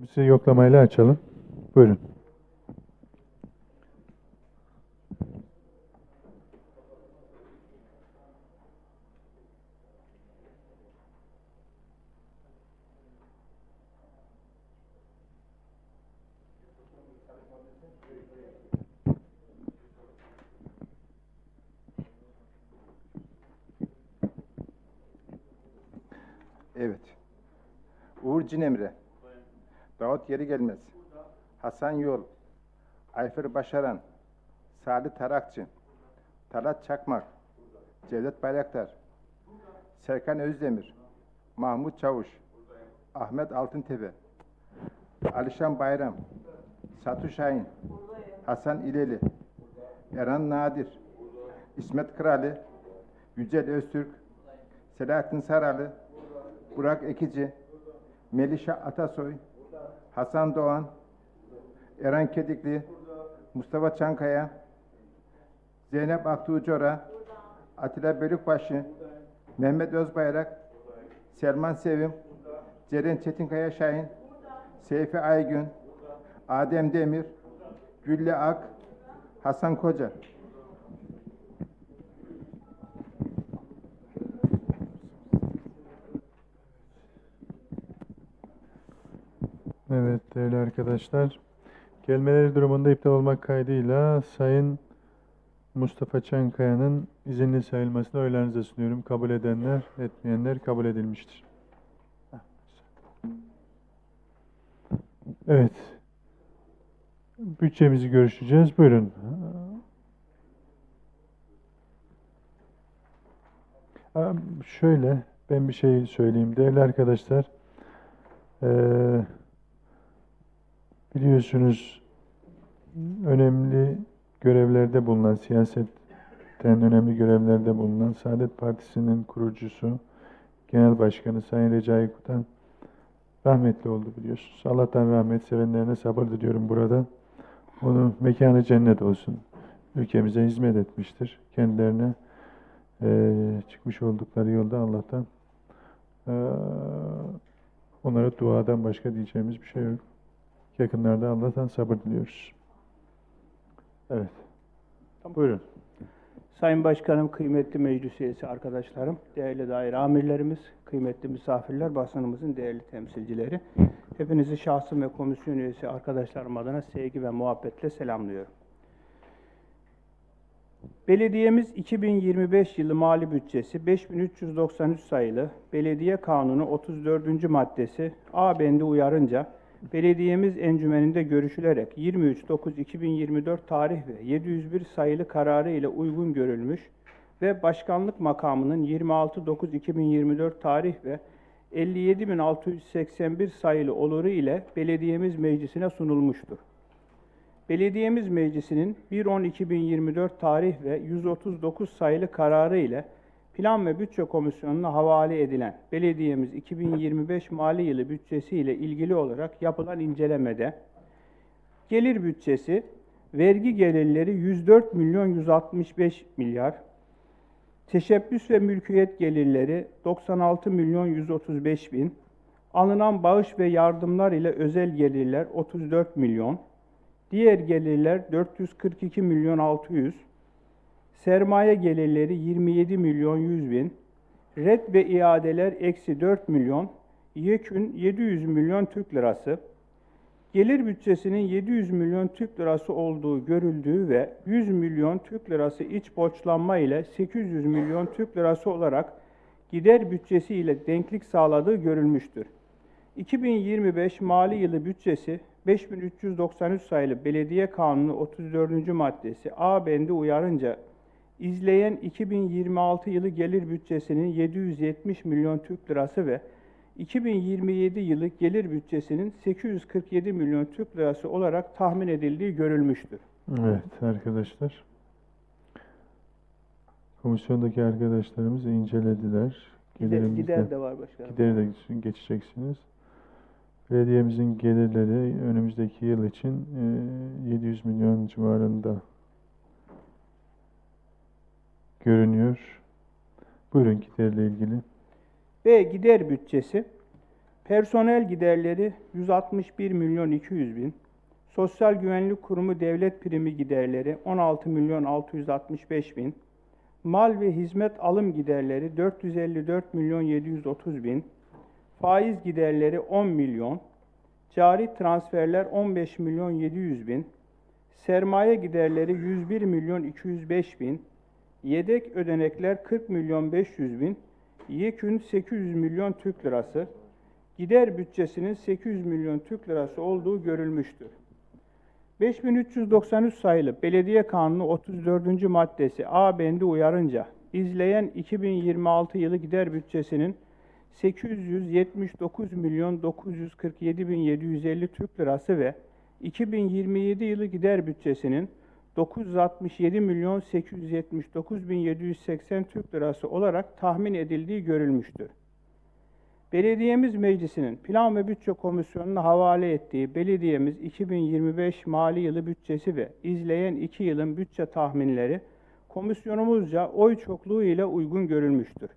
Bizi yoklamayla açalım. Buyurun. Evet. Uğur Cinemre. Davut Yeri Gelmez. Hasan Yol. Ayfer Başaran. Salih Tarakçı. Talat Çakmak. Cevdet Bayraktar. Serkan Özdemir. Mahmut Çavuş. Ahmet Altıntepe. Alişan Bayram. Satu Şahin. Hasan İleli. Eren Nadir. İsmet Kralı. Yücel Öztürk. Selahattin Saralı. Burak Ekici, Melişa Atasoy, Hasan Doğan, Eren Kedikli, Mustafa Çankaya, Zeynep Aktuğcora, Atilla Bölükbaşı, Mehmet Özbayrak, Selman Sevim, Ceren Çetinkaya Şahin, Seyfi Aygün, Adem Demir, Gülle Ak, Hasan Koca. Evet değerli arkadaşlar. Gelmeleri durumunda iptal olmak kaydıyla Sayın Mustafa Çankaya'nın izinli sayılmasını oylarınıza sunuyorum. Kabul edenler, etmeyenler kabul edilmiştir. Evet. Bütçemizi görüşeceğiz. Buyurun. Şöyle ben bir şey söyleyeyim. Değerli arkadaşlar, eee biliyorsunuz önemli görevlerde bulunan, siyasetten önemli görevlerde bulunan Saadet Partisi'nin kurucusu, Genel Başkanı Sayın Recai Kutan rahmetli oldu biliyorsunuz. Allah'tan rahmet sevenlerine sabır diliyorum buradan. Onun mekanı cennet olsun. Ülkemize hizmet etmiştir. Kendilerine eee, çıkmış oldukları yolda Allah'tan eee, onlara duadan başka diyeceğimiz bir şey yok. Yakınlarda Allah'tan sabır diliyoruz. Evet. Buyurun. Sayın Başkanım, kıymetli meclis üyesi arkadaşlarım, değerli daire amirlerimiz, kıymetli misafirler, basınımızın değerli temsilcileri. Hepinizi şahsım ve komisyon üyesi arkadaşlarım adına sevgi ve muhabbetle selamlıyorum. Belediyemiz 2025 yılı mali bütçesi 5393 sayılı Belediye Kanunu 34. maddesi A bendi uyarınca belediyemiz encümeninde görüşülerek 23.9.2024 tarih ve 701 sayılı kararı ile uygun görülmüş ve başkanlık makamının 26.9.2024 tarih ve 57.681 sayılı oluru ile belediyemiz meclisine sunulmuştur. Belediyemiz Meclisi'nin 1.10.2024 tarih ve 139 sayılı kararı ile Plan ve Bütçe Komisyonu'na havale edilen belediyemiz 2025 mali yılı bütçesi ile ilgili olarak yapılan incelemede gelir bütçesi vergi gelirleri 104 milyon 165 milyar, teşebbüs ve mülkiyet gelirleri 96 milyon 135 bin, alınan bağış ve yardımlar ile özel gelirler 34 milyon, diğer gelirler 442 milyon 600, sermaye gelirleri 27 milyon 100 bin, red ve iadeler eksi 4 milyon, yekün 700 milyon Türk lirası, gelir bütçesinin 700 milyon Türk lirası olduğu görüldüğü ve 100 milyon Türk lirası iç borçlanma ile 800 milyon Türk lirası olarak gider bütçesi ile denklik sağladığı görülmüştür. 2025 mali yılı bütçesi 5393 sayılı Belediye Kanunu 34. maddesi A bendi uyarınca izleyen 2026 yılı gelir bütçesinin 770 milyon Türk lirası ve 2027 yılı gelir bütçesinin 847 milyon Türk lirası olarak tahmin edildiği görülmüştür. Evet arkadaşlar. Komisyondaki arkadaşlarımız incelediler. Gider, Gelirimizde- gider de var başkanım. Gideri de geçeceksiniz. Belediyemizin gelirleri önümüzdeki yıl için e, 700 milyon civarında görünüyor. Buyurun giderle ilgili. Ve gider bütçesi Personel giderleri 161 milyon 200 bin. Sosyal Güvenlik Kurumu devlet primi giderleri 16 milyon 665 bin. Mal ve hizmet alım giderleri 454 milyon 730 bin. Faiz giderleri 10 milyon. Cari transferler 15 milyon 700 bin. Sermaye giderleri 101 milyon 205 bin. Yedek ödenekler 40 milyon 500 bin. Yekün 800 milyon Türk lirası. Gider bütçesinin 800 milyon Türk lirası olduğu görülmüştür. 5393 sayılı Belediye Kanunu 34. maddesi A bendi uyarınca izleyen 2026 yılı gider bütçesinin 879 milyon 947 bin 750 Türk lirası ve 2027 yılı gider bütçesinin 967 milyon 879 bin 780 Türk lirası olarak tahmin edildiği görülmüştür. Belediyemiz Meclisi'nin Plan ve Bütçe Komisyonu'na havale ettiği belediyemiz 2025 mali yılı bütçesi ve izleyen 2 yılın bütçe tahminleri komisyonumuzca oy çokluğu ile uygun görülmüştür.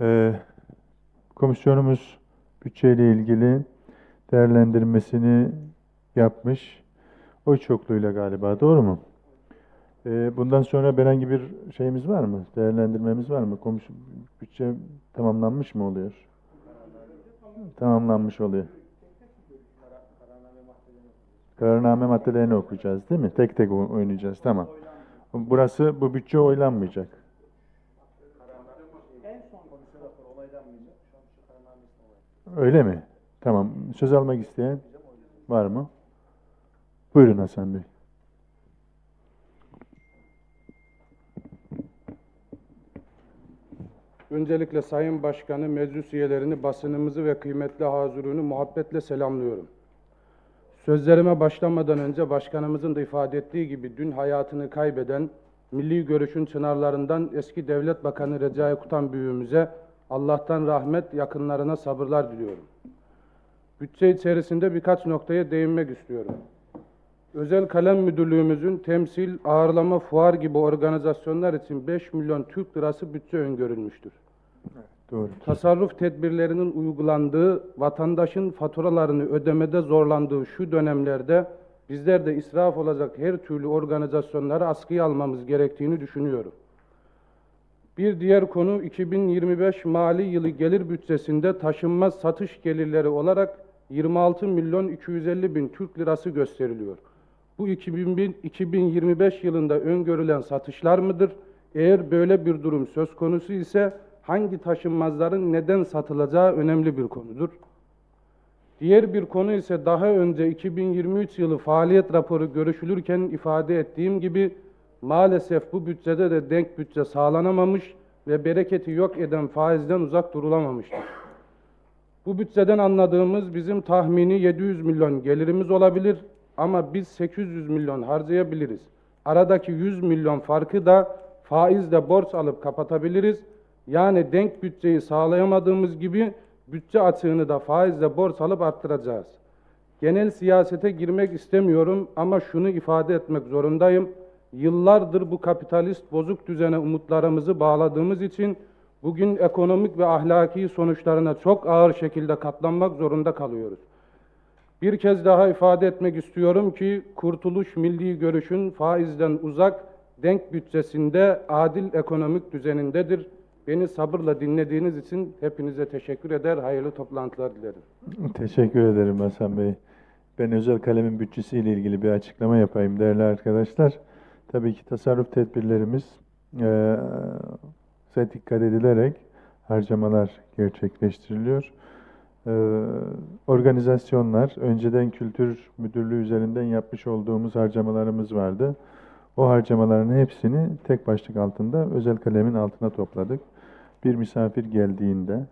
Ee, komisyonumuz bütçeyle ilgili değerlendirmesini yapmış. Oy çokluğuyla galiba, doğru mu? Ee, bundan sonra herhangi bir şeyimiz var mı? Değerlendirmemiz var mı? Komisyon, bütçe tamamlanmış mı oluyor? Tamamlanmış oluyor. Kararname maddelerini okuyacağız değil mi? Tek tek oynayacağız. Tamam. Burası, bu bütçe oylanmayacak. Öyle mi? Tamam. Söz almak isteyen var mı? Buyurun Hasan Bey. Öncelikle Sayın Başkanı, meclis üyelerini, basınımızı ve kıymetli hazurunu muhabbetle selamlıyorum. Sözlerime başlamadan önce başkanımızın da ifade ettiği gibi dün hayatını kaybeden milli görüşün çınarlarından eski Devlet Bakanı Recai Kutan büyüğümüze Allah'tan rahmet, yakınlarına sabırlar diliyorum. Bütçe içerisinde birkaç noktaya değinmek istiyorum. Özel Kalem Müdürlüğümüzün temsil, ağırlama, fuar gibi organizasyonlar için 5 milyon Türk lirası bütçe öngörülmüştür. Doğru. Tasarruf tedbirlerinin uygulandığı, vatandaşın faturalarını ödemede zorlandığı şu dönemlerde bizler de israf olacak her türlü organizasyonları askıya almamız gerektiğini düşünüyorum. Bir diğer konu 2025 mali yılı gelir bütçesinde taşınmaz satış gelirleri olarak 26 milyon 250 bin Türk lirası gösteriliyor. Bu 2000 2025 yılında öngörülen satışlar mıdır? Eğer böyle bir durum söz konusu ise hangi taşınmazların neden satılacağı önemli bir konudur. Diğer bir konu ise daha önce 2023 yılı faaliyet raporu görüşülürken ifade ettiğim gibi maalesef bu bütçede de denk bütçe sağlanamamış ve bereketi yok eden faizden uzak durulamamıştır. Bu bütçeden anladığımız bizim tahmini 700 milyon gelirimiz olabilir ama biz 800 milyon harcayabiliriz. Aradaki 100 milyon farkı da faizle borç alıp kapatabiliriz. Yani denk bütçeyi sağlayamadığımız gibi bütçe açığını da faizle borç alıp arttıracağız. Genel siyasete girmek istemiyorum ama şunu ifade etmek zorundayım. Yıllardır bu kapitalist bozuk düzene umutlarımızı bağladığımız için bugün ekonomik ve ahlaki sonuçlarına çok ağır şekilde katlanmak zorunda kalıyoruz. Bir kez daha ifade etmek istiyorum ki Kurtuluş Milli Görüş'ün faizden uzak, denk bütçesinde adil ekonomik düzenindedir. Beni sabırla dinlediğiniz için hepinize teşekkür eder, hayırlı toplantılar dilerim. Teşekkür ederim Hasan Bey. Ben özel kalemin bütçesiyle ilgili bir açıklama yapayım değerli arkadaşlar. Tabii ki tasarruf tedbirlerimiz eee size dikkat edilerek harcamalar gerçekleştiriliyor. Eee, organizasyonlar, önceden kültür müdürlüğü üzerinden yapmış olduğumuz harcamalarımız vardı. O harcamaların hepsini tek başlık altında özel kalemin altına topladık. Bir misafir geldiğinde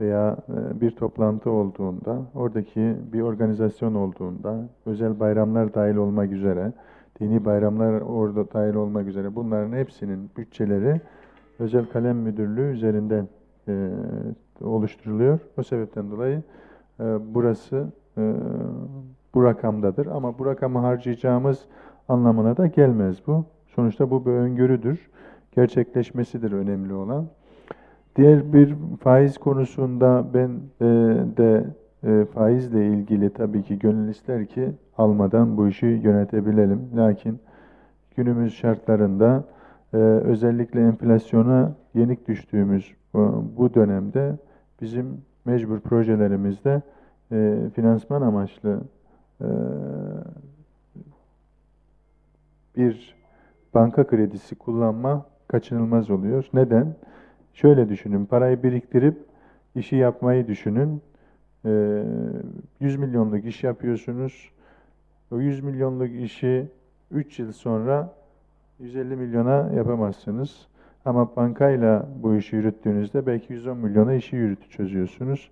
veya e, bir toplantı olduğunda, oradaki bir organizasyon olduğunda, özel bayramlar dahil olmak üzere, dini bayramlar orada dahil olmak üzere bunların hepsinin bütçeleri özel kalem müdürlüğü üzerinden e, oluşturuluyor. O sebepten dolayı e, burası e, bu rakamdadır. Ama bu rakamı harcayacağımız anlamına da gelmez bu. Sonuçta bu bir öngörüdür. Gerçekleşmesidir önemli olan. Diğer bir faiz konusunda ben e, de e, faizle ilgili tabii ki gönül ister ki almadan bu işi yönetebilelim. Lakin günümüz şartlarında e, özellikle enflasyona yenik düştüğümüz bu, bu dönemde bizim mecbur projelerimizde e, finansman amaçlı e, bir banka kredisi kullanma kaçınılmaz oluyor. Neden? Şöyle düşünün, parayı biriktirip işi yapmayı düşünün. Ee, 100 milyonluk iş yapıyorsunuz. O 100 milyonluk işi 3 yıl sonra 150 milyona yapamazsınız. Ama bankayla bu işi yürüttüğünüzde belki 110 milyona işi yürütü çözüyorsunuz.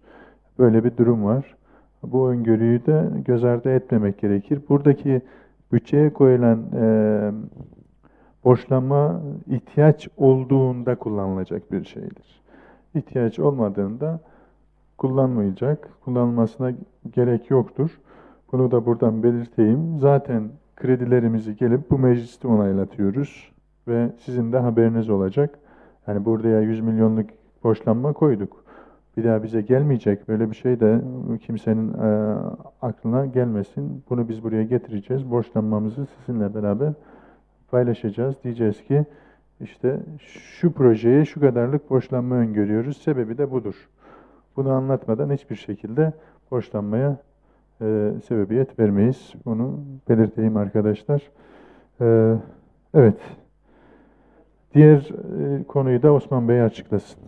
Böyle bir durum var. Bu öngörüyü de göz ardı etmemek gerekir. Buradaki bütçeye koyulan e, borçlanma ihtiyaç olduğunda kullanılacak bir şeydir. İhtiyaç olmadığında kullanmayacak, kullanılmasına gerek yoktur. Bunu da buradan belirteyim. Zaten kredilerimizi gelip bu mecliste onaylatıyoruz ve sizin de haberiniz olacak. Yani buraya 100 milyonluk borçlanma koyduk. Bir daha bize gelmeyecek. Böyle bir şey de kimsenin e, aklına gelmesin. Bunu biz buraya getireceğiz. Borçlanmamızı sizinle beraber paylaşacağız. Diyeceğiz ki işte şu projeye şu kadarlık borçlanma öngörüyoruz. Sebebi de budur. Bunu anlatmadan hiçbir şekilde borçlanmaya e, sebebiyet vermeyiz. Bunu belirteyim arkadaşlar. E, evet. Diğer e, konuyu da Osman Bey açıklasın.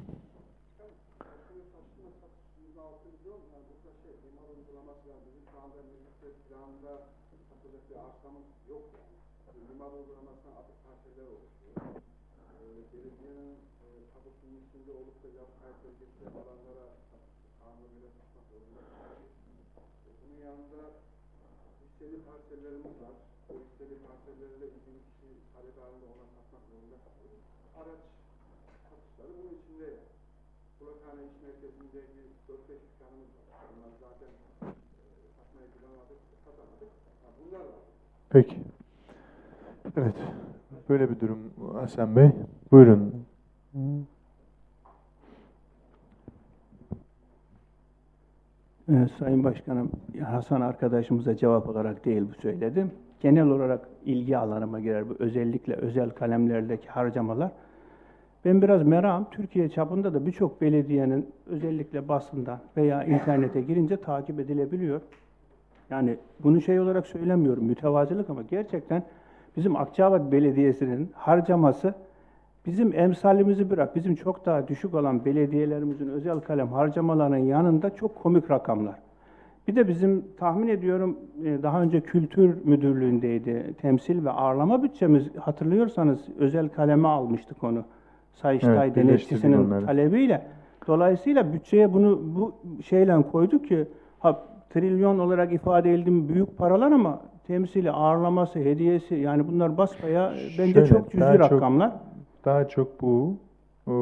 hisseli parsellerimiz var. O hisseli parselleri de bizim kişi talep halinde ona satmak zorunda kalıyoruz. Araç satışları bunun içinde yani. Bulakhane İş Merkezi'ndeki 4-5 dükkanımız var. Onlar zaten e, satmayı planladık, satamadık. Ha, bunlar var. Peki. Evet. Böyle bir durum Hasan Bey. Buyurun. Ee, Sayın Başkanım, Hasan arkadaşımıza cevap olarak değil bu söyledim. Genel olarak ilgi alanıma girer bu özellikle özel kalemlerdeki harcamalar. Ben biraz merakım, Türkiye çapında da birçok belediyenin özellikle basından veya internete girince takip edilebiliyor. Yani bunu şey olarak söylemiyorum, mütevazılık ama gerçekten bizim Akçabat Belediyesi'nin harcaması bizim emsalimizi bırak, bizim çok daha düşük olan belediyelerimizin özel kalem harcamalarının yanında çok komik rakamlar. Bir de bizim tahmin ediyorum e, daha önce kültür müdürlüğündeydi temsil ve ağırlama bütçemiz hatırlıyorsanız özel kaleme almıştık onu. Sayıştay Evet, denetçisinin talebiyle. Dolayısıyla bütçeye bunu bu şeyle koyduk ki ha trilyon olarak ifade edildiğim büyük paralar ama temsili, ağırlaması, hediyesi yani bunlar basbaya e, bence Şöyle, çok cüzi daha çok- rakamlar. Daha çok bu o,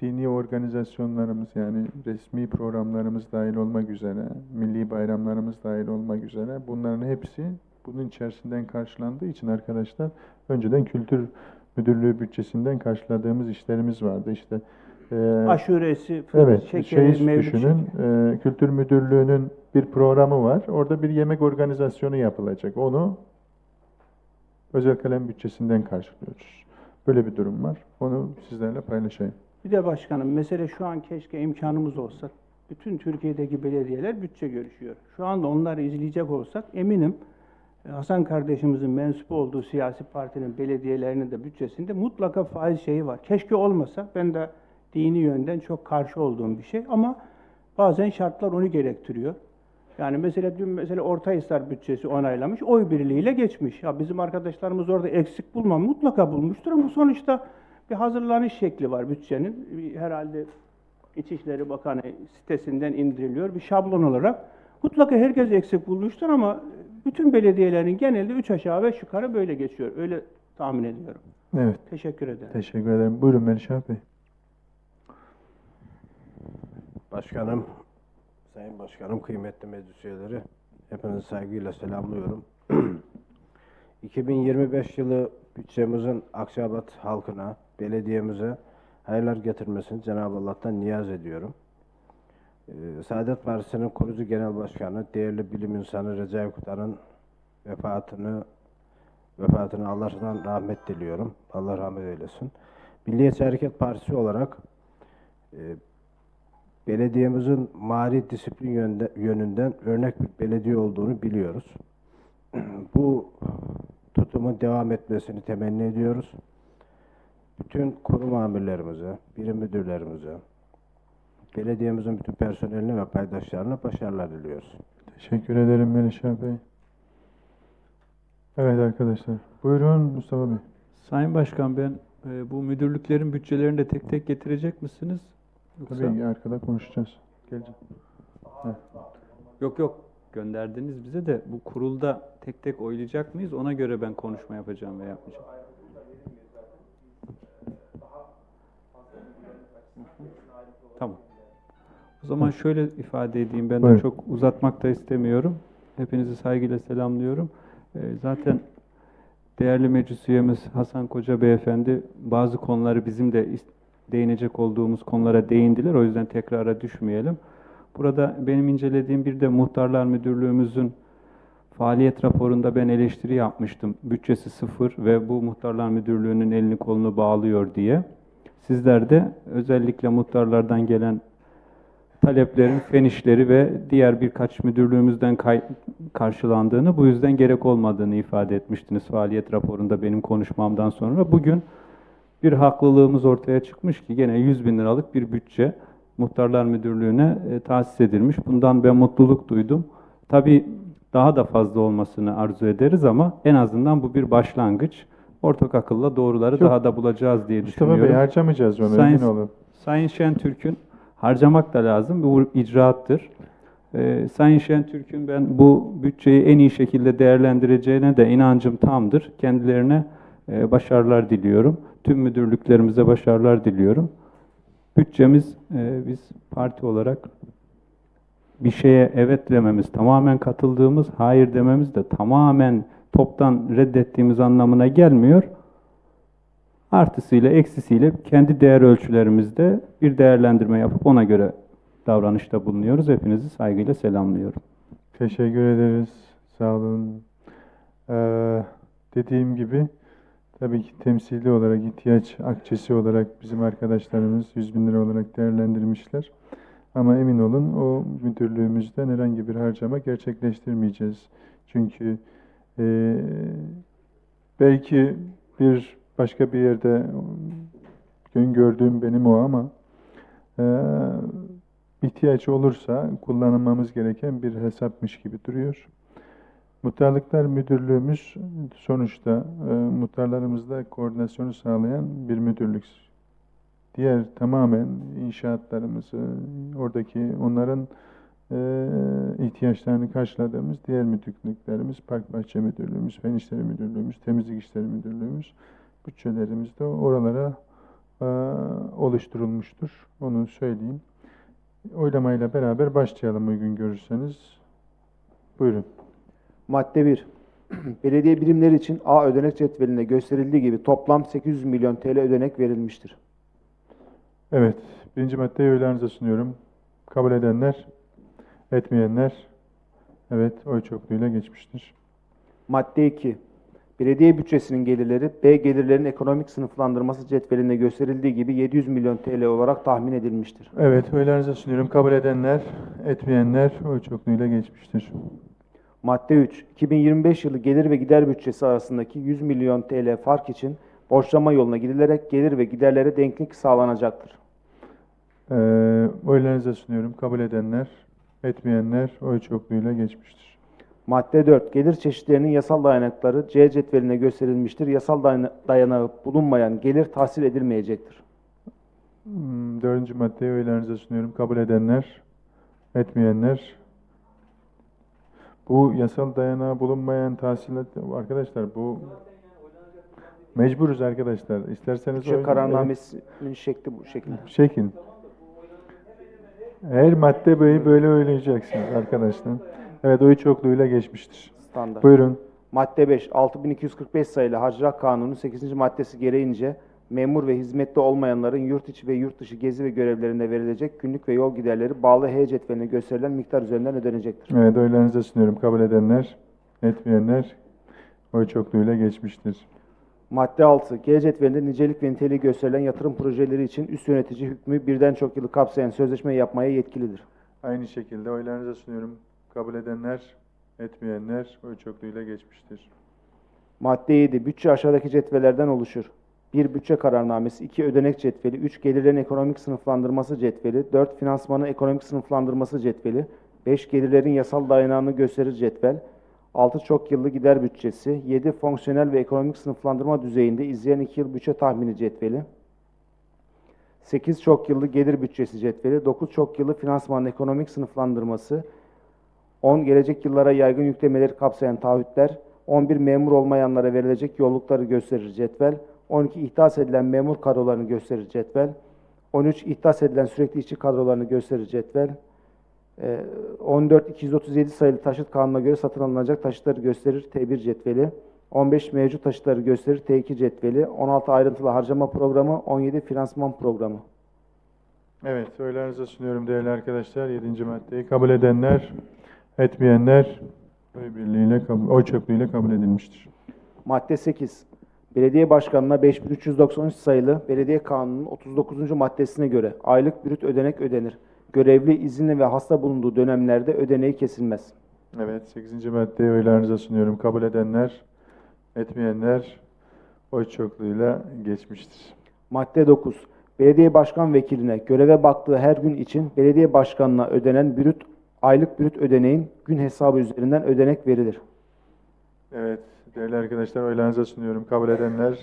dini organizasyonlarımız yani resmi programlarımız dahil olmak üzere, milli bayramlarımız dahil olmak üzere bunların hepsi bunun içerisinden karşılandığı için arkadaşlar önceden kültür müdürlüğü bütçesinden karşıladığımız işlerimiz vardı. İşte e, Aşuresi, Evet, şekeri, mevlüt düşünün. e, Kültür Müdürlüğü'nün bir programı var. Orada bir yemek organizasyonu yapılacak. Onu özel kalem bütçesinden karşılıyoruz. Böyle bir durum var. Onu sizlerle paylaşayım. Bir de başkanım mesele şu an keşke imkanımız olsa bütün Türkiye'deki belediyeler bütçe görüşüyor. Şu anda onları izleyecek olsak eminim e, Hasan kardeşimizin mensup olduğu siyasi partinin belediyelerinin de bütçesinde mutlaka faiz şeyi var. Keşke olmasa ben de dini yönden çok karşı olduğum bir şey ama bazen şartlar onu gerektiriyor. Yani mesela dün mesela Ortahisar bütçesi onaylamış, oy birliğiyle geçmiş. Ya bizim arkadaşlarımız orada eksik bulmam mutlaka bulmuştur ama sonuçta bir hazırlanış şekli var bütçenin. Herhalde İçişleri Bakanı sitesinden indiriliyor bir şablon olarak. Mutlaka herkes eksik bulmuştur ama bütün belediyelerin genelde üç aşağı beş yukarı böyle geçiyor. Öyle tahmin ediyorum. Evet, Teşekkür ederim. teşekkür ederim. Buyurun Melişah Bey. Başkanım, Sayın Başkanım, kıymetli meclis üyeleri, hepinizi saygıyla selamlıyorum. 2025 yılı bütçemizin Akçabat halkına, belediyemize hayırlar getirmesini Cenab-ı Allah'tan niyaz ediyorum. Ee, Saadet Partisi'nin kurucu genel başkanı, değerli bilim insanı Recai Kutan'ın vefatını vefatına Allah'tan rahmet diliyorum. Allah rahmet eylesin. Milliyetçi Hareket Partisi olarak e, belediyemizin mali disiplin yönde- yönünden örnek bir belediye olduğunu biliyoruz. Bu tutumun devam etmesini temenni ediyoruz. Bütün kurum amirlerimize, birim müdürlerimize, belediyemizin bütün personeline ve paydaşlarına başarılar diliyoruz. Teşekkür ederim Melişah Bey. Evet arkadaşlar. Buyurun Mustafa Bey. Sayın Başkan ben e, bu müdürlüklerin bütçelerini de tek tek getirecek misiniz? Yoksa... Tabii arkada konuşacağız. Geleceğim. Yok yok gönderdiniz bize de bu kurulda tek tek oylayacak mıyız? Ona göre ben konuşma yapacağım ve yapmayacağım. Tamam. O zaman şöyle ifade edeyim. Ben de Buyurun. çok uzatmak da istemiyorum. Hepinizi saygıyla selamlıyorum. E, zaten değerli meclis üyemiz Hasan Koca Beyefendi bazı konuları bizim de değinecek olduğumuz konulara değindiler. O yüzden tekrara düşmeyelim. Burada benim incelediğim bir de Muhtarlar Müdürlüğümüzün faaliyet raporunda ben eleştiri yapmıştım. Bütçesi sıfır ve bu Muhtarlar Müdürlüğü'nün elini kolunu bağlıyor diye. Sizler de özellikle muhtarlardan gelen taleplerin fen işleri ve diğer birkaç müdürlüğümüzden karşılandığını, bu yüzden gerek olmadığını ifade etmiştiniz faaliyet raporunda benim konuşmamdan sonra. Bugün bir haklılığımız ortaya çıkmış ki gene 100 bin liralık bir bütçe Muhtarlar Müdürlüğü'ne e, tahsis edilmiş. Bundan ben mutluluk duydum. Tabii daha da fazla olmasını arzu ederiz ama en azından bu bir başlangıç. Ortak akılla doğruları Çok- daha da bulacağız diye Mustafa düşünüyorum. Bey harcamayacağız onu Sayın- emin olun. Sayın Şentürk'ün harcamak da lazım. Bu icraattır. Ee, Sayın Şentürk'ün ben bu bütçeyi en iyi şekilde değerlendireceğine de inancım tamdır. Kendilerine e, başarılar diliyorum. Tüm müdürlüklerimize başarılar diliyorum. Bütçemiz e, biz parti olarak bir şeye evet dememiz, tamamen katıldığımız, hayır dememiz de tamamen toptan reddettiğimiz anlamına gelmiyor artısıyla eksisiyle kendi değer ölçülerimizde bir değerlendirme yapıp ona göre davranışta bulunuyoruz. Hepinizi saygıyla selamlıyorum. Teşekkür ederiz. Sağ olun. Ee, dediğim gibi tabii ki temsili olarak, ihtiyaç akçesi olarak bizim arkadaşlarımız 100 bin lira olarak değerlendirmişler. Ama emin olun o müdürlüğümüzden herhangi bir harcama gerçekleştirmeyeceğiz. Çünkü eee, belki bir başka bir yerde gördüğüm benim o ama eee ihtiyaç olursa kullanılmamız gereken bir hesapmış gibi duruyor. Muhtarlıklar Müdürlüğümüz sonuçta e, muhtarlarımızla koordinasyonu sağlayan bir müdürlük. Diğer tamamen inşaatlarımızı, oradaki onların e, ihtiyaçlarını karşıladığımız diğer müdürlüklerimiz, Park Bahçe Müdürlüğümüz, Fen İşleri Müdürlüğümüz, Temizlik İşleri Müdürlüğümüz, bütçelerimiz de oralara e, oluşturulmuştur. Onu söyleyeyim. Oylamayla beraber başlayalım uygun görürseniz. Buyurun. Madde 1. Belediye birimleri için A ödenek cetvelinde gösterildiği gibi toplam 800 milyon TL ödenek verilmiştir. Evet, birinci maddeyi oylarınıza sunuyorum. Kabul edenler, etmeyenler, evet oy çokluğuyla geçmiştir. Madde 2. Belediye bütçesinin gelirleri B gelirlerin ekonomik sınıflandırması cetvelinde gösterildiği gibi 700 milyon TL olarak tahmin edilmiştir. Evet, oylarınıza sunuyorum. Kabul edenler, etmeyenler oy çokluğuyla geçmiştir. Madde 3. 2025 yılı gelir ve gider bütçesi arasındaki 100 milyon TL fark için borçlama yoluna gidilerek gelir ve giderlere denklik sağlanacaktır. Ee, oylarınıza sunuyorum. Kabul edenler, etmeyenler oy çokluğuyla geçmiştir. Madde 4. Gelir çeşitlerinin yasal dayanakları C cetveline gösterilmiştir. Yasal dayana- dayanağı bulunmayan gelir tahsil edilmeyecektir. Hmm, Dördüncü maddeyi oylarınıza sunuyorum. Kabul edenler, etmeyenler. Bu yasal dayanağı bulunmayan tahsilat... Arkadaşlar bu... Mecburuz arkadaşlar. İsterseniz... Oy- kararnamesinin şekli bu şekilde. Şekil. Her madde böyle, böyle oylayacaksınız arkadaşlar. Evet oy çokluğuyla geçmiştir. Standart. Buyurun. Madde 5. 6245 sayılı Harcırah Kanunu 8. maddesi gereğince memur ve hizmette olmayanların yurt içi ve yurt dışı gezi ve görevlerinde verilecek günlük ve yol giderleri bağlı H cetveline gösterilen miktar üzerinden ödenecektir. Evet oylarınıza sunuyorum. Kabul edenler, etmeyenler oy çokluğuyla geçmiştir. Madde 6. G cetvelinde nicelik ve niteliği gösterilen yatırım projeleri için üst yönetici hükmü birden çok yılı kapsayan sözleşme yapmaya yetkilidir. Aynı şekilde oylarınıza sunuyorum. Kabul edenler, etmeyenler oy çokluğuyla geçmiştir. Madde 7. Bütçe aşağıdaki cetvelerden oluşur. 1. Bütçe kararnamesi 2. Ödenek cetveli 3. Gelirlerin ekonomik sınıflandırması cetveli 4. Finansmanın ekonomik sınıflandırması cetveli 5. Gelirlerin yasal dayanağını gösterir cetvel 6. Çok yıllı gider bütçesi 7. Fonksiyonel ve ekonomik sınıflandırma düzeyinde izleyen 2 yıl bütçe tahmini cetveli 8 çok yıllı gelir bütçesi cetveli 9 çok yıllı finansmanın ekonomik sınıflandırması 10 gelecek yıllara yaygın yüklemeleri kapsayan taahhütler, 11 memur olmayanlara verilecek yollukları gösterir cetvel, 12 ihdas edilen memur kadrolarını gösterir cetvel, 13 ihdas edilen sürekli işçi kadrolarını gösterir cetvel, Ee, 14 237 sayılı taşıt kanununa göre satın alınacak taşıtları gösterir T1 cetveli, 15 mevcut taşıtları gösterir T2 cetveli, 16 ayrıntılı harcama programı, 17 finansman programı. Evet oylarınıza sunuyorum değerli arkadaşlar. Yedinci maddeyi kabul edenler, etmeyenler oy birliğiyle, oy çokluğuyla kabul edilmiştir. Madde 8. Belediye Başkanı'na 5393 sayılı Belediye Kanunu'nun 39. maddesine göre aylık brüt ödenek ödenir. Görevli izinli ve hasta bulunduğu dönemlerde ödeneği kesilmez. Evet, 8. maddeyi oylarınıza sunuyorum. Kabul edenler, etmeyenler oy çokluğuyla geçmiştir. Madde 9. Belediye Başkan Vekiline göreve baktığı her gün için belediye başkanına ödenen brüt aylık brüt ödeneğin gün hesabı üzerinden ödenek verilir. Evet, değerli arkadaşlar oylarınıza sunuyorum. Kabul edenler,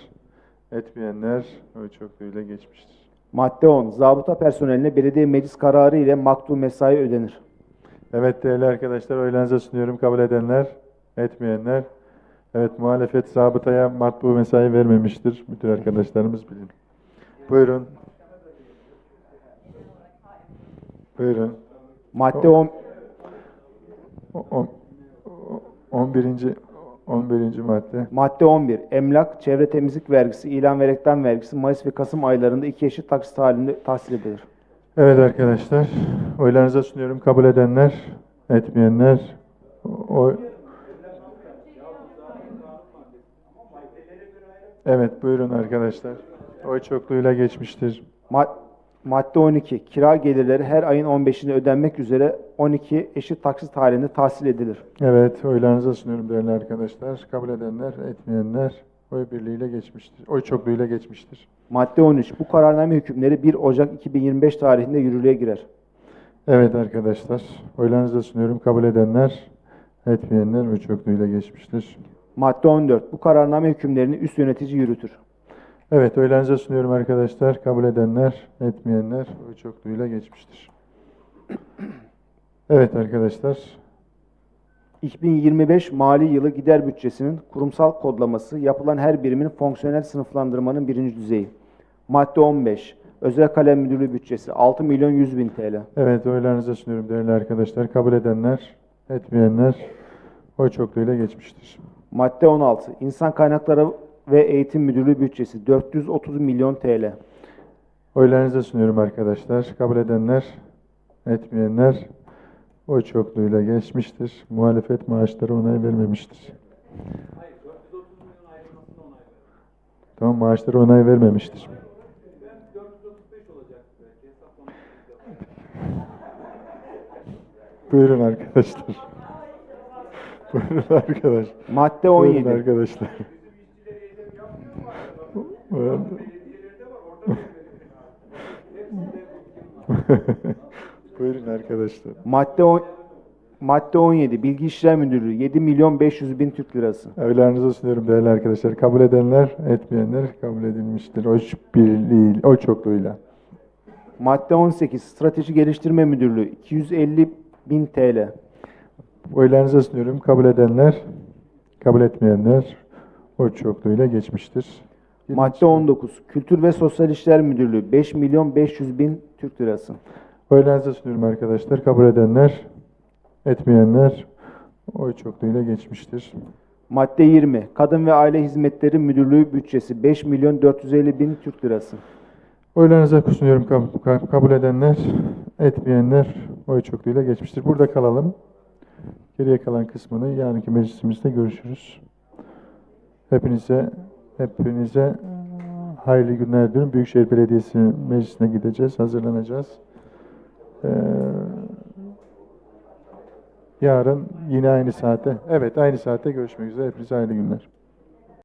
etmeyenler oy çokluğuyla geçmiştir. Madde 10. Zabıta personeline belediye meclis kararı ile maktu mesai ödenir. Evet değerli arkadaşlar oylarınıza sunuyorum. Kabul edenler, etmeyenler. Evet muhalefet zabıtaya matbu mesai vermemiştir. Bütün arkadaşlarımız bilin. Buyurun. Buyurun. Madde 10. O- on- o- 11. 11. madde. Madde 11. Emlak, çevre temizlik vergisi, ilan ve reklam vergisi Mayıs ve Kasım aylarında iki eşit taksit halinde tahsil edilir. Evet arkadaşlar, oylarınıza sunuyorum. Kabul edenler, etmeyenler, oy... Evet, buyurun arkadaşlar. Oy çokluğuyla geçmiştir. Ma- Madde 12. Kira gelirleri her ayın 15'inde ödenmek üzere 12 eşit taksit halinde tahsil edilir. Evet, oylarınıza sunuyorum değerli arkadaşlar. Kabul edenler, etmeyenler oy birliğiyle geçmiştir. Oy çokluğuyla geçmiştir. Madde 13. Bu kararname hükümleri 1 Ocak 2025 tarihinde yürürlüğe girer. Evet arkadaşlar, oylarınıza sunuyorum. Kabul edenler, etmeyenler oy çokluğuyla geçmiştir. Madde 14. Bu kararname hükümlerini üst yönetici yürütür. Evet, oylarınıza sunuyorum arkadaşlar. Kabul edenler, etmeyenler oy çokluğuyla geçmiştir. Evet arkadaşlar, 2025 mali yılı gider bütçesinin kurumsal kodlaması yapılan her birimin fonksiyonel sınıflandırmanın birinci düzeyi. Madde 15. Özel kalem müdürlüğü bütçesi 6 milyon 100 bin TL. evet oylarınıza sunuyorum değerli arkadaşlar. Kabul edenler, etmeyenler oy çokluğuyla geçmiştir. Madde 16. İnsan kaynakları ve eğitim müdürlüğü bütçesi 430 milyon TL. Oylarınıza sunuyorum arkadaşlar. Kabul edenler, etmeyenler oy çokluğuyla geçmiştir. Muhalefet maaşları onay vermemiştir. Tamam maaşları onay vermemiştir. Buyurun arkadaşlar. Buyurun arkadaş. Madde Buyurun 17. arkadaşlar. Buyurun. Arkadaşlar. Madde on- Madde 17. Bilgi İşlem Müdürlüğü 7 milyon 500 bin Türk lirası. Oylarınızı sunuyorum değerli arkadaşlar. Kabul edenler, etmeyenler kabul edilmiştir. Oy birliği, oy çokluğuyla. Madde 18. Strateji Geliştirme Müdürlüğü 250 bin TL. Oylarınızı sunuyorum. Kabul edenler, kabul etmeyenler oy çokluğuyla geçmiştir. Madde 19. Kültür ve Sosyal İşler Müdürlüğü 5 milyon 500 bin Türk lirası. Oylarınızı sunuyorum arkadaşlar. Kabul edenler, etmeyenler oy çokluğuyla geçmiştir. Madde 20. Kadın ve Aile Hizmetleri Müdürlüğü bütçesi 5 milyon 450 bin Türk lirası. Oylarınıza sunuyorum. Kab- ka- Kabul edenler, etmeyenler oy çokluğuyla geçmiştir. Burada kalalım. Geriye kalan kısmını yarınki meclisimizde görüşürüz. Hepinize hepinize hayırlı günler diliyorum. Büyükşehir Belediyesi meclisine gideceğiz, hazırlanacağız. Ee, yarın yine aynı saate, evet aynı saate görüşmek üzere. Hepinize hayırlı günler.